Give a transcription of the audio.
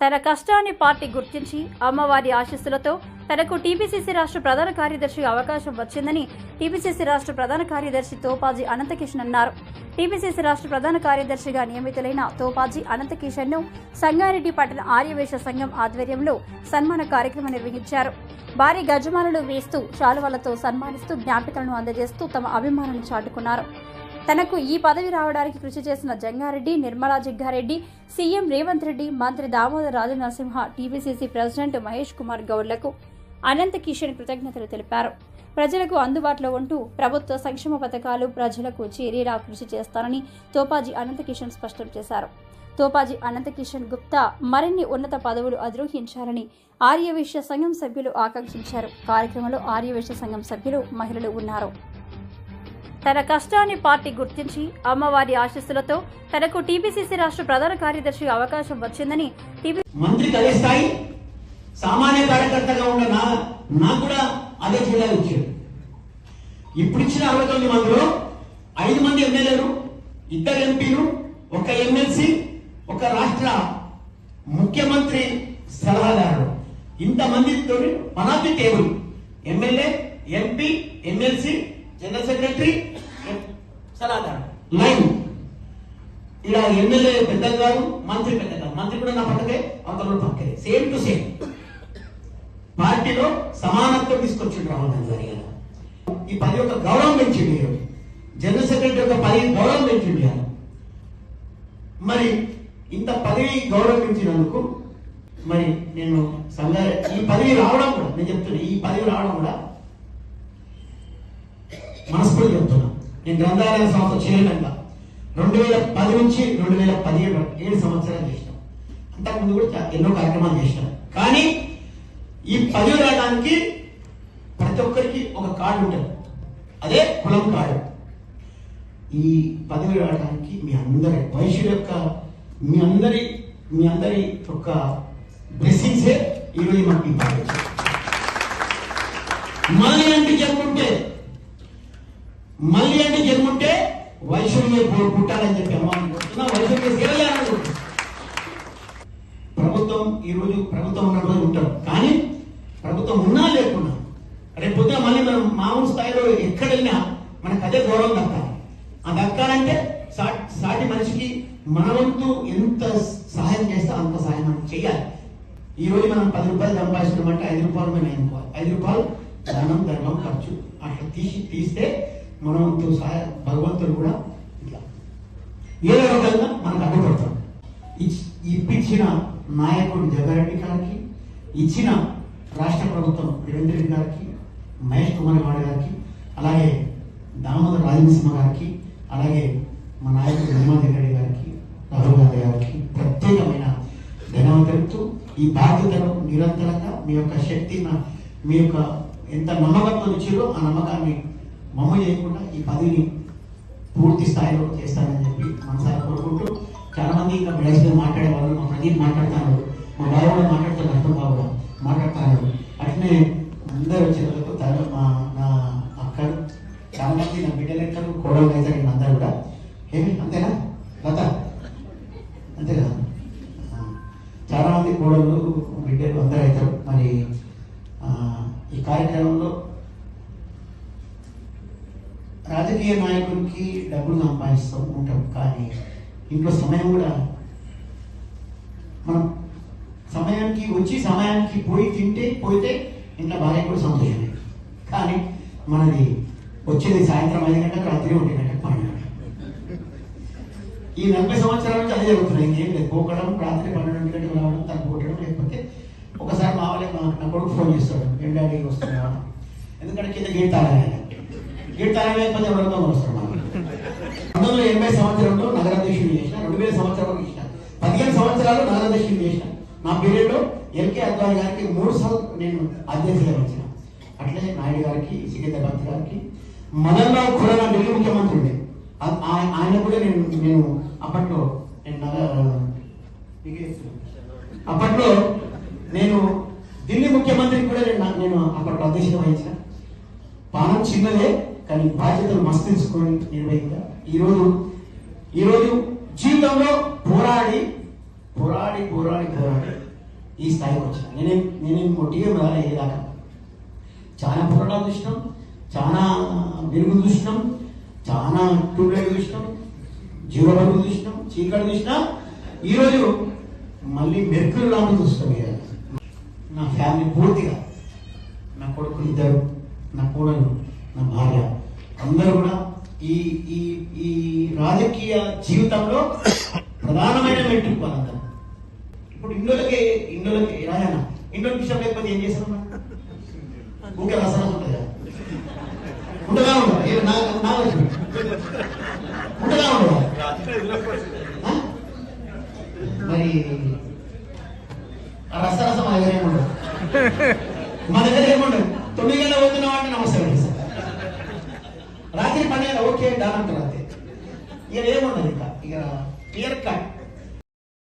తన కష్టాన్ని పార్టీ గుర్తించి అమ్మవారి ఆశీస్సులతో తనకు టీపీసీసీ రాష్ట్ర ప్రధాన కార్యదర్శి అవకాశం వచ్చిందని టీపీసీసీ రాష్ట్ర ప్రధాన కార్యదర్శి తోపాజీ అనంతకిషన్ అన్నారు. టీపీసీసీ రాష్ట్ర ప్రధాన కార్యదర్శిగా నియమితులైన తోపాజీ అనంతకిషన్ను సంగారెడ్డి పట్టణ ఆర్యవేశ సంఘం ఆధ్వర్యంలో సన్మాన కార్యక్రమం నిర్వహించారు. భారీ గజమాలను వేస్తూ చాలువలతో సన్మానిస్తూ జ్ఞాపికలను అందజేస్తూ తమ అభిమానాన్ని చాటుకున్నారు. తనకు ఈ పదవి రావడానికి కృషి చేసిన జంగారెడ్డి నిర్మలా జగ్గారెడ్డి సీఎం రేవంత్ రెడ్డి మంత్రి దామోదర్ రాజు నరసింహ టీపీసీసీ ప్రెసిడెంట్ మహేష్ కుమార్ గౌడ్లకు అనంత కిషన్ కృతజ్ఞతలు తెలిపారు. ప్రజలకు అందుబాటులో ఉంటూ ప్రభుత్వ సంక్షేమ పథకాలు ప్రజలకు చేరేలా కృషి చేస్తానని తోపాజీ అనంత కిషన్ స్పష్టం చేశారు. తోపాజీ అనంత కిషన్ గుప్తా మరిన్ని ఉన్నత పదవులు అధిరోహించాలని ఆర్యవేశ్య సంఘం సభ్యులు ఆకాంక్షించారు. కార్యక్రమంలో ఆర్యవేశ్య సంఘం సభ్యులు మహిళలు ఉన్నారు. తన కష్టాన్ని పార్టీ గుర్తించి అమ్మవారి ఆశీస్సులతో తనకు టీపీసీసీ రాష్ట్ర ప్రధాన కార్యదర్శి అవకాశం వచ్చిందని మంత్రి మంత్రికి అదే స్థాయి సామాన్య కార్యకర్తగా ఉన్న నా నాకు కూడా అదే జిల్లా ఇచ్చాడు ఇప్పుడు ఇచ్చిన అరవై తొమ్మిది మందిలో ఐదు మంది ఎమ్మెల్యేలు ఇద్దరు ఎంపీలు ఒక ఎమ్మెల్సీ ఒక రాష్ట్ర ముఖ్యమంత్రి సలహాదారుడు. ఇంతమందితో one table. MLA MP MLC general secretary line. ఇలా ఎమ్మెల్యే పెద్దలు గారు మంత్రి పెద్ద మంత్రి కూడా నా పక్కకే అవతల పక్కనే సేమ్ టు సేమ్ పార్టీలో సమానత్వం తీసుకొచ్చిండు రాహుల్ గాంధీ గారి గారు. ఈ పది యొక్క గౌరవం పెంచింది జనరల్ సెక్రటరీ యొక్క పది గౌరవం పెంచింది మరి ఇంత పదవి గౌరవించినందుకు మరి నేను సంగారె ఈ పదవి రావడం కూడా నేను చెప్తున్నా ఈ పదవి రావడం కూడా మనస్ఫూర్తి నేను గ్రంథాలయ సంస్థ చేయలేక రెండు వేల పది నుంచి రెండు వేల పదిహేడు ఏడు సంవత్సరాలు చేసినాం అంతకుముందు కూడా ఎన్నో కార్యక్రమాలు చేసినాం కానీ ఈ పదవి రావడానికి ప్రతి ఒక్కరికి ఒక కార్డు ఉంటుంది. అదే కులం కార్డు. ఈ పదవి రావడానికి మీ అందరి వయసు యొక్క మీ అందరి మీ అందరి యొక్క బ్లెస్సింగ్సే ఈరోజు మనకి ఈ పదవి వచ్చింది. మళ్ళీ అంటే జన్ముంటే వైశ్వర్య పుట్టాలని చెప్పి అమ్మాని కోరుతున్నా. సేవ చేయాలని ప్రభుత్వం ఈ రోజు ప్రభుత్వం ఉన్న రోజు ఉంటాం. కానీ ప్రభుత్వం ఉన్నా లేకున్నా రేపు పొద్దున మళ్ళీ మనం మామూలు స్థాయిలో ఎక్కడైనా మనకు అదే గౌరవం దక్కాలి. ఆ దక్కాలంటే సా- సాటి మనిషికి మన వంతు ఎంత సహాయం చేస్తే అంత సహాయం మనం చేయాలి ఈ రోజు మనం పది రూపాయలు సంపాదిస్తున్నామంటే ఐదు రూపాయలు మేము అనుకోవాలి ఐదు రూపాయలు దానం ధర్మం ఖర్చు అట్లా తీసి తీస్తే మనం సహాయ భగవంతుడు కూడా ఇట్లా. ఏదో విధంగా మనకు అడ్డుపడతాం ఇప్పించిన నాయకుడు జగారెడ్డి గారికి ఇచ్చిన రాష్ట్ర ప్రభుత్వం రేవంత్ రెడ్డి గారికి మహేష్ కుమార్ గౌడ్ గారికి అలాగే దామోదర్ రాజనరసింహ గారికి అలాగే మా నాయకుడు హనుమాన్ రెడ్డి గారికి రాహుల్ గాంధీ గారికి ప్రత్యేకమైన ధన్యవాదాలు తెలుపుతూ ఈ బాధ్యతను నిరంతరంగా మీ యొక్క శక్తి నా- మీ యొక్క ఎంత నమ్మకంతో ఇచ్చారో ఆ నమ్మకాన్ని మమ్మ చేయకుండా ఈ పదవిని పూర్తి స్థాయిలో చేస్తానని చెప్పి మనసారి కోరుకుంటూ చాలా మంది ఇంకా బ్లైస్గా మాట్లాడే వాళ్ళు మా ప్రదీప్ మాట్లాడతాను మా బాబు కూడా మాట్లాడతారు అర్థం బాబు మాట్లాడతారు. మాట్లాడతాను అట్లనే అందరు వచ్చేందుకు తను మా నా అక్క చాలా మంది నా బిడ్డలు ఎక్కరు కోడలు అవుతారు వీళ్ళు అందరూ కూడా. ఏమి? అంతేనా? లత? అంతే కదా చాలా మంది కోడళ్ళు బిడ్డలు అందరూ అవుతారు మరి ఈ కార్యక్రమంలో రాజకీయ నాయకుడికి డబ్బులు సంపాదిస్తూ ఉంటాం. కానీ ఇంట్లో సమయం కూడా మనం సమయానికి వచ్చి సమయానికి పోయి తింటే పోయితే ఇంట్లో భార్య కూడా సంతోషమే. కానీ మనది వచ్చేది సాయంత్రం ఐదు గంటలకు రాత్రి ఒంటి గంటకు పన్నెండు ఈ నలభై సంవత్సరాల నుంచి అదే జరుగుతున్నాయి. ఇంకేం లేదు పోకడం రాత్రి పన్నెండు గంటలకు రావడం తను కొట్టడం లేకపోతే ఒకసారి మావలే మా నా కొడుకు ఫోన్ చేస్తాడు ఏం డాడీ ఎందుకంటే కింద గేట్ తాగాలి గేట్ తాగాలి లేకపోతే ఎవరితో వస్తాడు పంతొమ్మిది వందల ఎనభై సంవత్సరంలో నగరాధ్యక్షుడు చేసిన రెండు వేల సంవత్సరాలు చేసిన. పదిహేను సంవత్సరాలు నగరాధ్యక్షుడు చేసిన. నా పీరియడ్లో ఎల్కే అద్వాని గారికి మూడు సార్లు నేను అధ్యక్షులుగా వచ్చిన. అట్లే నాయుడు గారికి సికింద్రాబాద్ గారికి మదన్ రావు ఖురానా ఢిల్లీ ముఖ్యమంత్రి ఉండే. ఆయన కూడా నేను నేను అప్పట్లో నేను నగ- అప్పట్లో నేను ఢిల్లీ ముఖ్యమంత్రికి కూడా నేను నేను అప్పట్లో అధ్యక్షత వహించిన. పానం చిన్నదే కానీ బాధ్యతలు మస్తించుకొని నిర్వహించా ఈరోజు ఈరోజు జీవితంలో పోరాడి పోరాడి పోరాడి పోరాడి ఈ స్థాయికి వచ్చిన. నేనేం నేనేం మొట్టిగా రాలే చాలా పోరాటాలు చూసినాం చాలా వెలుగు చూసినాం చాలా ట్యూబ్లైట్ చూసినాం జీరో బల్బు చూసినాం చీకటి చూసినా. ఈరోజు మళ్ళీ మెరుకులు లాంటి చూస్తాం నా ఫ్యామిలీ పూర్తిగా. నా కొడుకులు ఇద్దరు నా కోడలు. నా భార్య. అందరూ కూడా ఈ ఈ ఈ రాజకీయ జీవితంలో ప్రధానమైన మెట్రిక్ వాళ్ళందరూ ఇప్పుడు ఇండ్లకి ఇండోలకి రాయన ఇండ్లోకి ఇష్టం లేకపోతే ఏం చేస్తున్నా ఊకే రసరసం ఉంటుందా? ఉండగా నా నా ఉండగా మరి ఆ రసరసం మన దగ్గర ఏమి ఉండదు మన దగ్గర ఏముండదు? తొమ్మిది గంటల పోతున్నాం అంటే నమస్తే. రాత్రి పని ఓకే డన్ అంటారు అంతే ఇక ఏముండదు ఇక ఇక క్లియర్ కట్